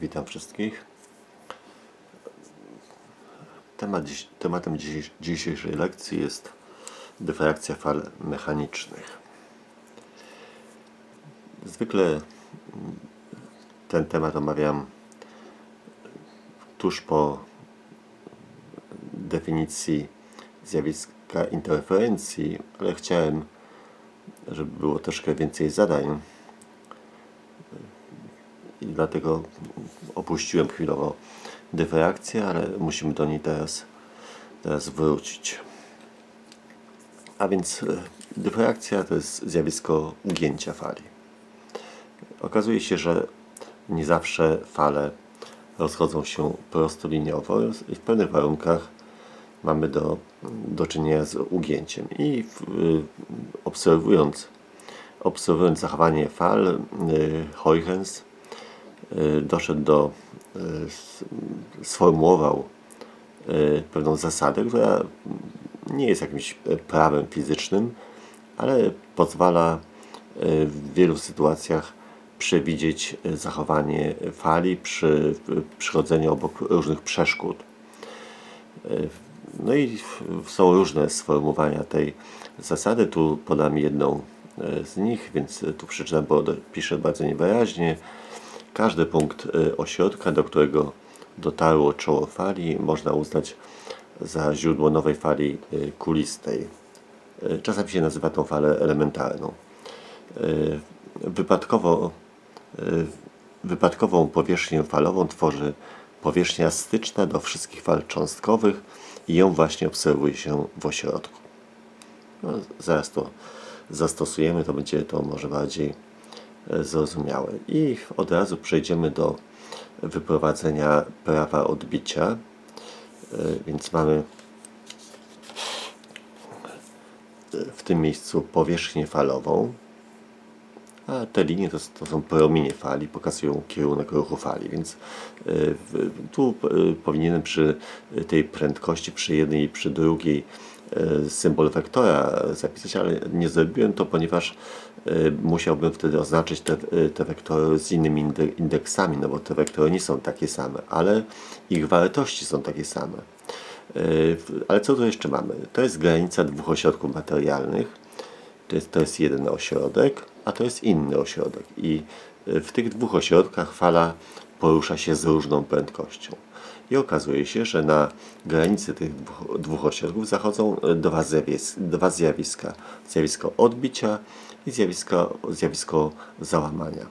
Witam wszystkich. Temat, tematem dzisiejsz- dzisiejszej lekcji jest dyfrakcja fal mechanicznych. Zwykle ten temat omawiam tuż po definicji zjawiska interferencji, ale chciałem, żeby było troszkę więcej zadań i dlatego opuściłem chwilowo dyfrakcję, ale musimy do niej teraz, teraz wrócić. A więc e, dyfrakcja to jest zjawisko ugięcia fali. Okazuje się, że nie zawsze fale rozchodzą się prostoliniowo i w pewnych warunkach mamy do, do czynienia z ugięciem. I y, obserwując, obserwując zachowanie fal, y, doszedł do, y, sformułował y, pewną zasadę, która nie jest jakimś prawem fizycznym, ale pozwala y, w wielu sytuacjach przewidzieć y, zachowanie fali przy przychodzeniu obok różnych przeszkód. Y, No i są różne sformułowania tej zasady. Tu podam jedną z nich, więc tu przeczytam, bo piszę bardzo niewyraźnie. Każdy punkt e, ośrodka, do którego dotarło czoło fali, można uznać za źródło nowej fali e, kulistej. E, Czasami się nazywa tą falę elementarną. Wypadkowo, wypadkową powierzchnię falową tworzy powierzchnia styczna do wszystkich fal cząstkowych i ją właśnie obserwuje się w ośrodku. No, zaraz to zastosujemy, to będzie to może bardziej zrozumiałe. I od razu przejdziemy do wyprowadzenia prawa odbicia. E, Więc mamy e, w tym miejscu powierzchnię falową, a te linie to, to są promienie fali, pokazują kierunek ruchu fali, więc w- tu powinienem przy tej prędkości, przy jednej i przy drugiej symbol wektora zapisać, ale nie zrobiłem to, ponieważ musiałbym wtedy oznaczyć te, y, te wektory z innymi inde- indeksami, no bo te wektory nie są takie same, ale ich wartości są takie same. Y, Ale co tu jeszcze mamy? To jest granica dwóch ośrodków materialnych. To jest, to jest jeden ośrodek, a to jest inny ośrodek. I y, w tych dwóch ośrodkach fala porusza się z różną prędkością. I okazuje się, że na granicy tych dwóch, ośrodków zachodzą y, dwa zjawiska. Zjawisko odbicia i zjawisko, zjawisko załamania.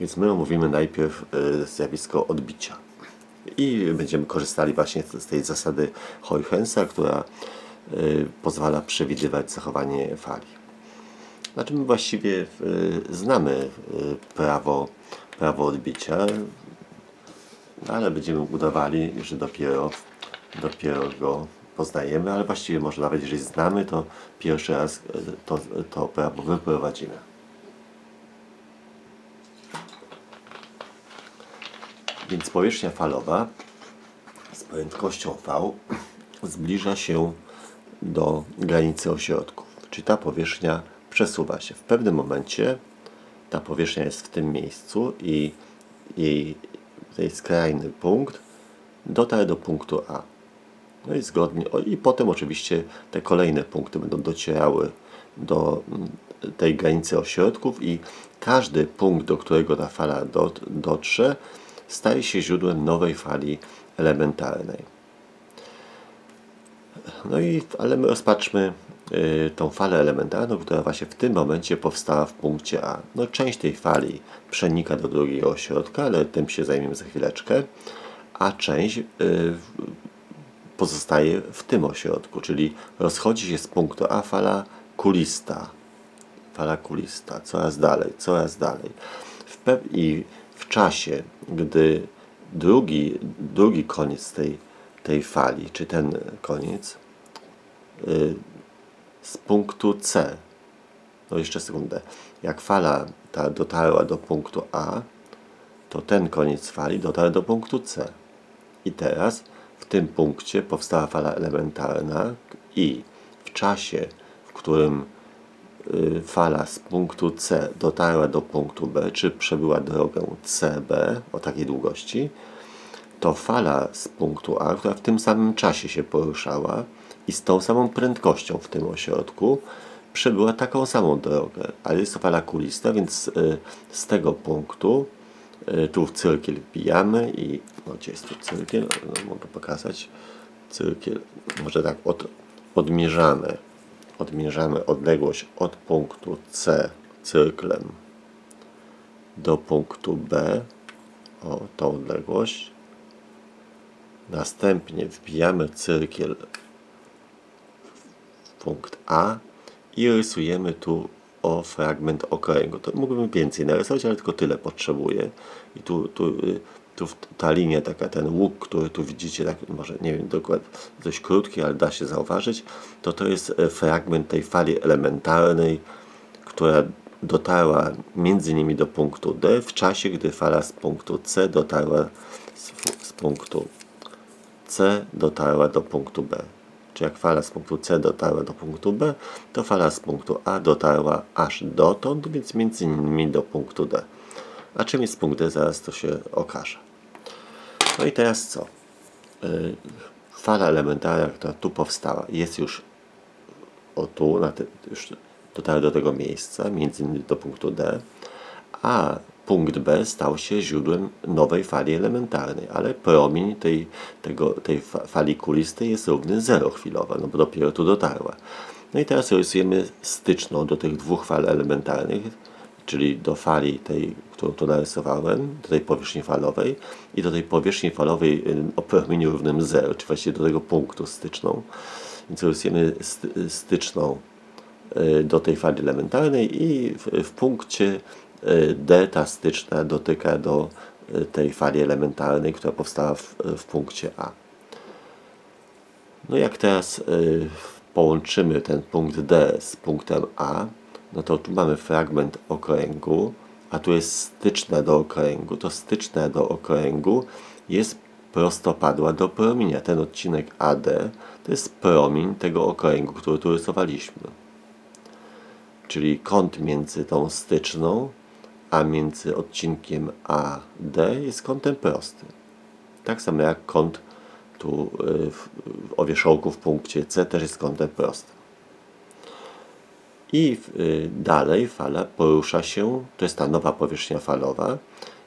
Więc my omówimy najpierw y, zjawisko odbicia. I będziemy korzystali właśnie z tej zasady Huygensa, która y, pozwala przewidywać zachowanie fali. Znaczy my właściwie y, znamy prawo, prawo odbicia, ale będziemy udawali, że dopiero, dopiero go poznajemy, ale właściwie może nawet jeżeli znamy, to pierwszy raz y, to, to prawo wyprowadzimy. Więc powierzchnia falowa z prędkością V zbliża się do granicy ośrodków. Czyli ta powierzchnia przesuwa się. W pewnym momencie ta powierzchnia jest w tym miejscu i jej skrajny punkt dotarł do punktu A. No i zgodnie, i potem oczywiście te kolejne punkty będą docierały do mm, tej granicy ośrodków i każdy punkt, do którego ta fala dot, dotrze, staje się źródłem nowej fali elementarnej. No i, ale my rozpatrzmy y, tą falę elementarną, która właśnie w tym momencie powstała w punkcie A. No część tej fali przenika do drugiego ośrodka, ale tym się zajmiemy za chwileczkę, a część y, pozostaje w tym ośrodku, czyli rozchodzi się z punktu A fala kulista. Fala kulista, coraz dalej, coraz dalej. W I w czasie, gdy drugi, drugi koniec tej, tej fali, czy ten koniec, y, z punktu C, no jeszcze sekundę, jak fala ta dotarła do punktu A, to ten koniec fali dotarł do punktu C. I teraz w tym punkcie powstała fala elementarna i w czasie, w którym y, fala z punktu C dotarła do punktu B, czy przebyła drogę CB o takiej długości, to fala z punktu A, która w tym samym czasie się poruszała i z tą samą prędkością w tym ośrodku, przebyła taką samą drogę, ale jest to fala kulista, więc y, z tego punktu tu w cyrkiel wbijamy i no gdzie jest tu cyrkiel? No, mogę pokazać. Cyrkiel, może tak od, odmierzamy. Odmierzamy odległość od punktu C cyrklem do punktu B. O, tą odległość. Następnie wbijamy cyrkiel w punkt A i rysujemy tu o fragment okręgu. To mógłbym więcej narysować, ale tylko tyle potrzebuję. I tu, tu, y, tu ta linia, taka, ten łuk, który tu widzicie, tak może nie wiem dokładnie, dość krótki, ale da się zauważyć, to to jest e, fragment tej fali elementarnej, która dotarła między nimi do punktu D w czasie, gdy fala z punktu C dotarła z, z punktu C dotarła do punktu B. Czy jak fala z punktu C dotarła do punktu B, to fala z punktu A dotarła aż dotąd, więc między nimi do punktu D. A czym jest punkt D, zaraz to się okaże. No i teraz co? Yy, Fala elementarna, która tu powstała, jest już o tu, na te, już dotarła do tego miejsca, między innymi do punktu D, a punkt B stał się źródłem nowej fali elementarnej, ale promień tej, tego, tej fa- fali kulistej jest równy zero chwilowa, no bo dopiero tu dotarła. No i teraz rysujemy styczną do tych dwóch fal elementarnych, czyli do fali tej, którą tu narysowałem, do tej powierzchni falowej i do tej powierzchni falowej o promieniu równym zero, czy właściwie do tego punktu styczną. Więc rysujemy sty- styczną y, do tej fali elementarnej i w, w punkcie y, D ta styczna dotyka do y, tej fali elementarnej, która powstała w, w punkcie A. No jak teraz y, połączymy ten punkt D z punktem A, no to tu mamy fragment okręgu, a tu jest styczna do okręgu. To styczna do okręgu jest prostopadła do promienia. Ten odcinek AD to jest promień tego okręgu, który tu rysowaliśmy. Czyli kąt między tą styczną, a między odcinkiem AD jest kątem prostym. Tak samo jak kąt tu y, w, w w punkcie C też jest kątem prostym. I y, dalej fala porusza się, to jest ta nowa powierzchnia falowa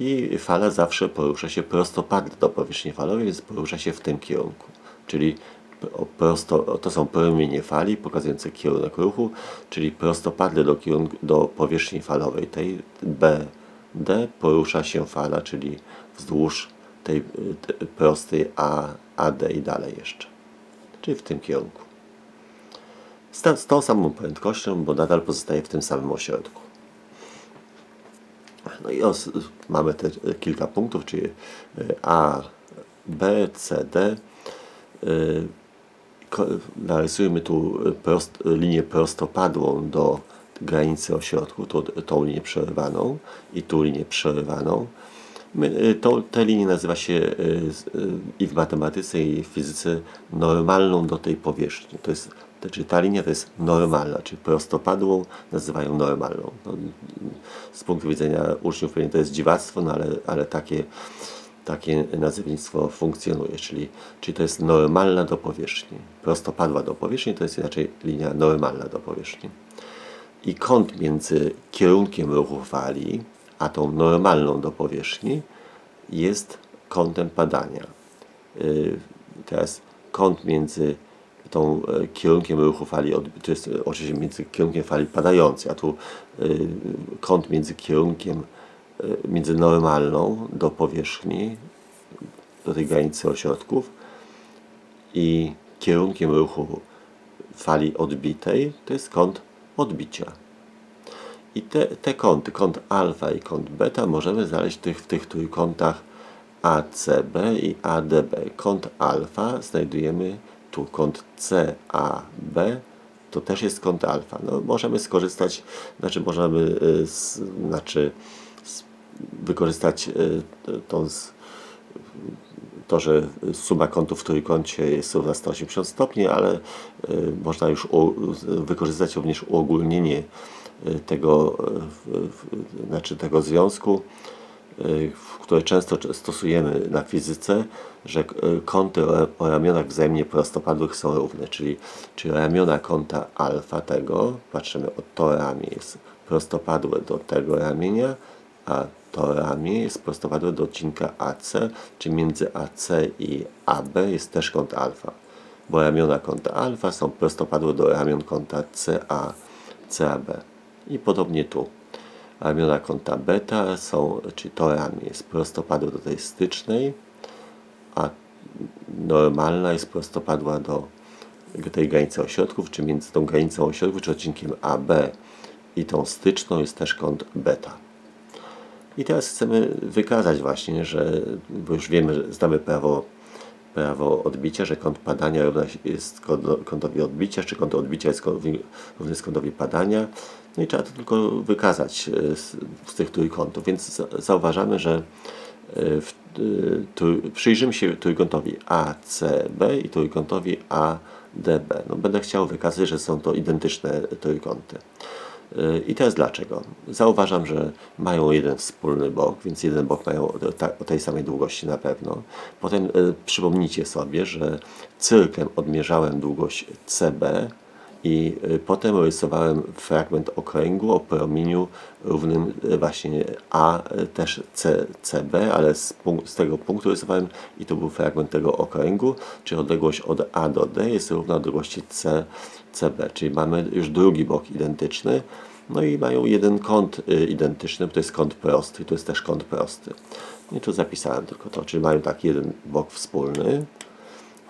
i fala zawsze porusza się prostopadle do powierzchni falowej, więc porusza się w tym kierunku. Czyli prosto, to są promienie fali pokazujące kierunek ruchu, czyli prostopadle do, kierunku, do powierzchni falowej tej BD porusza się fala, czyli wzdłuż tej y, te- prostej A, AD i dalej jeszcze. Czyli w tym kierunku. Z, ta, z tą samą prędkością, bo nadal pozostaje w tym samym ośrodku. No i os, mamy te kilka punktów, czyli e, A, B, C, D. Y, Narysujmy tu prost, linię prostopadłą do granicy ośrodku, tą, tą linię przerywaną i tu linię przerywaną. Y, to, tę linię nazywa się y, y, i w matematyce, i w fizyce normalną do tej powierzchni. To jest, to, czyli ta linia to jest normalna, czyli prostopadłą nazywają normalną. No, z punktu widzenia uczniów pewnie to jest dziwactwo, no ale, ale takie, takie nazewnictwo funkcjonuje, czyli, czyli to jest normalna do powierzchni. Prostopadła do powierzchni to jest inaczej linia normalna do powierzchni i kąt między kierunkiem ruchu fali a tą normalną do powierzchni jest kątem padania. Yy, Teraz kąt między tą e, kierunkiem ruchu fali, to jest e, oczywiście między kierunkiem fali padającej, a tu yy, kąt między kierunkiem, między normalną do powierzchni, do tej granicy ośrodków i kierunkiem ruchu fali odbitej, to jest kąt odbicia. I te, te kąty, kąt alfa i kąt beta możemy znaleźć tych, w tych trójkątach ACB i ADB. Kąt alfa znajdujemy tu, kąt CAB to też jest kąt alfa. No, możemy skorzystać, znaczy możemy y, z, znaczy, wykorzystać t- tą to, że suma kątów w trójkącie jest równa 180 stopni, ale y, można już wykorzystać również uogólnienie y, tego, znaczy tego związku, które często stosujemy na fizyce, że kąty o, ramionach wzajemnie prostopadłych są równe, czyli, czyli ramiona kąta alfa tego, patrzymy, to ramię jest prostopadłe do tego ramienia, a to ramię jest prostopadłe do odcinka AC, czy między AC i AB jest też kąt alfa, bo ramiona kąta alfa są prostopadłe do ramion kąta CA, CAB. I podobnie tu. Ramiona kąta beta są, czyli to ramię jest prostopadłe do tej stycznej, a normalna jest prostopadła do tej granicy ośrodków, czy między tą granicą ośrodków, czy odcinkiem AB i tą styczną jest też kąt beta. I teraz chcemy wykazać właśnie, że, bo już wiemy, że znamy prawo, prawo odbicia, że kąt padania jest kąt- kątowi odbicia, czy kąt odbicia jest równy kątowi padania. No i trzeba to tylko wykazać e, z, z tych trójkątów. Więc za- zauważamy, że e, w, e, trój- przyjrzymy się trójkątowi ACB i trójkątowi ADB. No, będę chciał wykazać, że są to identyczne trójkąty. Y, I teraz dlaczego? Zauważam, że mają jeden wspólny bok, więc jeden bok mają o tej samej długości na pewno. Potem y, przypomnijcie sobie, że cyrklem odmierzałem długość CB i y, potem rysowałem fragment okręgu o promieniu równym y, właśnie A, y, też C, CB, ale z, z tego punktu rysowałem i to był fragment tego okręgu, czyli odległość od A do D jest równa odległości C, CB, czyli mamy już drugi bok identyczny, no i mają jeden kąt identyczny, to jest kąt prosty, to jest też kąt prosty. I tu zapisałem tylko to, czyli mają tak jeden bok wspólny,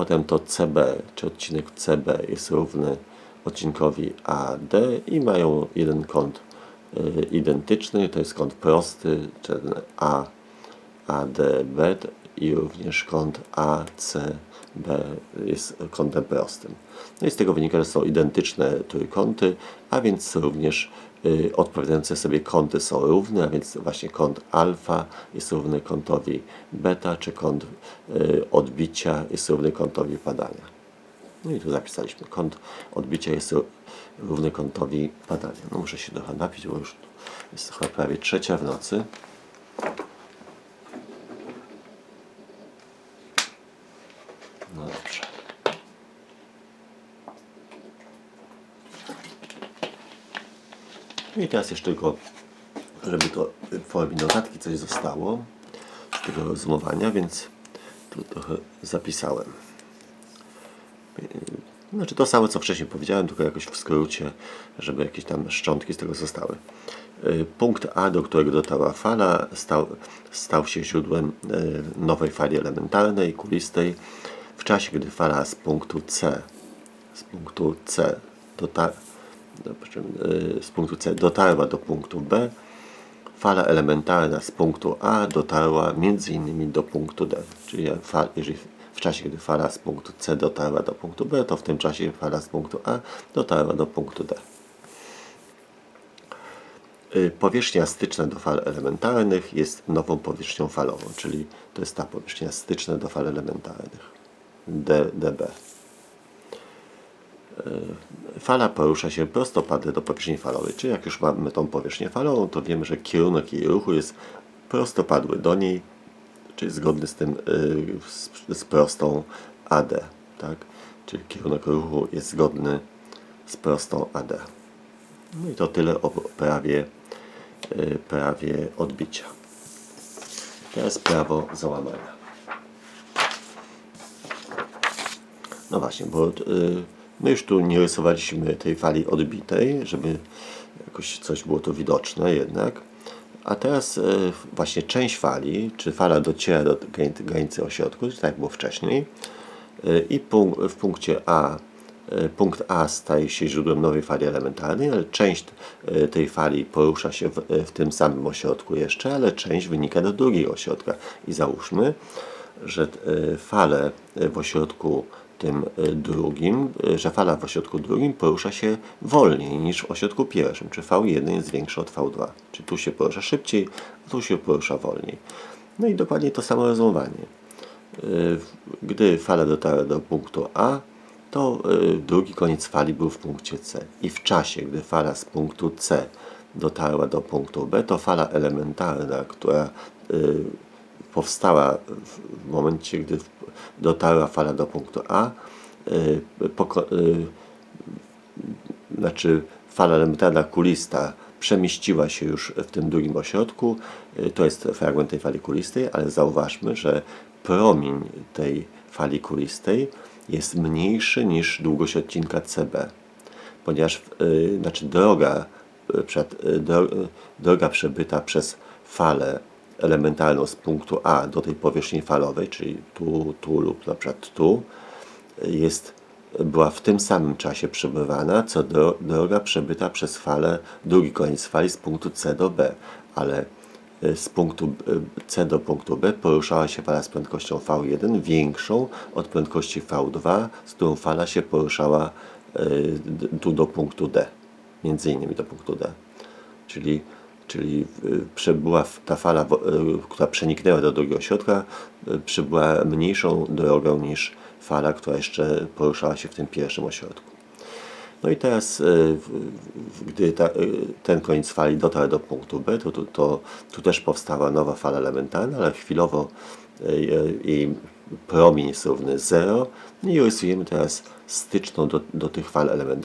Potem to CB, czy odcinek CB jest równy odcinkowi AD i mają jeden kąt y, identyczny, to jest kąt prosty, ten A, ADB i również kąt ACB jest kątem prostym. No i z tego wynika, że są identyczne trójkąty, a więc również y, odpowiadające sobie kąty są równe, a więc właśnie kąt alfa jest równy kątowi beta, czy kąt y, odbicia jest równy kątowi padania. No i tu zapisaliśmy, kąt odbicia jest ró- równy kątowi padania. No muszę się trochę napić, bo już jest chyba prawie trzecia w nocy. No dobrze. No i teraz jeszcze tylko, żeby to w formie notatki coś zostało z tego rozumowania, więc tu trochę zapisałem. Znaczy to samo, co wcześniej powiedziałem, tylko jakoś w skrócie, żeby jakieś tam szczątki z tego zostały. Y, Punkt A, do którego dotarła fala, stał, stał się źródłem y, nowej fali elementarnej, kulistej, w czasie, gdy fala z punktu C, z punktu C dotarła, z punktu C dotarła do punktu B, fala elementarna z punktu A dotarła między innymi do punktu D. Czyli jeżeli w czasie, gdy fala z punktu C dotarła do punktu B, to w tym czasie fala z punktu A dotarła do punktu D. Y, Powierzchnia styczna do fal elementarnych jest nową powierzchnią falową, czyli to jest ta powierzchnia styczna do fal elementarnych. D, dB. Fala porusza się prostopadle do powierzchni falowej, czyli jak już mamy tą powierzchnię falową, to wiemy, że kierunek jej ruchu jest prostopadły do niej, czyli zgodny z tym, y, z, prostą AD, tak? Czyli kierunek ruchu jest zgodny z prostą AD. No i to tyle o prawie, y, prawie odbicia. Teraz prawo załamania. No właśnie, bo y, my już tu nie rysowaliśmy tej fali odbitej, żeby jakoś coś było tu widoczne jednak. A teraz y, właśnie część fali, czy fala dociera do granicy, ośrodku, tak jak było wcześniej, y, i w punkcie A y, punkt A staje się źródłem nowej fali elementarnej, ale część tej fali porusza się w, w tym samym ośrodku jeszcze, ale część wynika do drugiego ośrodka. I załóżmy, że fale w ośrodku tym y, drugim, y, że fala w ośrodku drugim porusza się wolniej niż w ośrodku pierwszym, czy V1 jest większy od V2. Czy tu się porusza szybciej, a tu się porusza wolniej. No i dokładnie to samo rozumowanie. gdy fala dotarła do punktu A, to drugi koniec fali był w punkcie C. I w czasie, gdy fala z punktu C dotarła do punktu B, to fala elementarna, która powstała w momencie, gdy dotarła fala do punktu A, y, y, znaczy fala elementarna kulista przemieściła się już w tym drugim ośrodku. Y, To jest fragment tej fali kulistej, ale zauważmy, że promień tej fali kulistej jest mniejszy niż długość odcinka CB, ponieważ znaczy droga, droga przebyta przez falę elementarną z punktu A do tej powierzchni falowej, czyli tu, tu lub na przykład tu, jest, była w tym samym czasie przebywana, co dro, droga przebyta przez falę, drugi koniec fali z punktu C do B, ale y, z punktu y, C do punktu B poruszała się fala z prędkością V1 większą od prędkości V2, z którą fala się poruszała y, tu do punktu D, między innymi do punktu D. Czyli, czyli y, przebyła ta fala, y, która przeniknęła do drugiego środka, y, przebyła mniejszą drogą niż fala, która jeszcze poruszała się w tym pierwszym ośrodku. No i teraz, gdy ta, ten koniec fali dotarł do punktu B, to, to, to tu też powstała nowa fala elementarna, ale chwilowo jej promień jest równy 0 i rysujemy teraz styczną do, do tych fal elementarnych.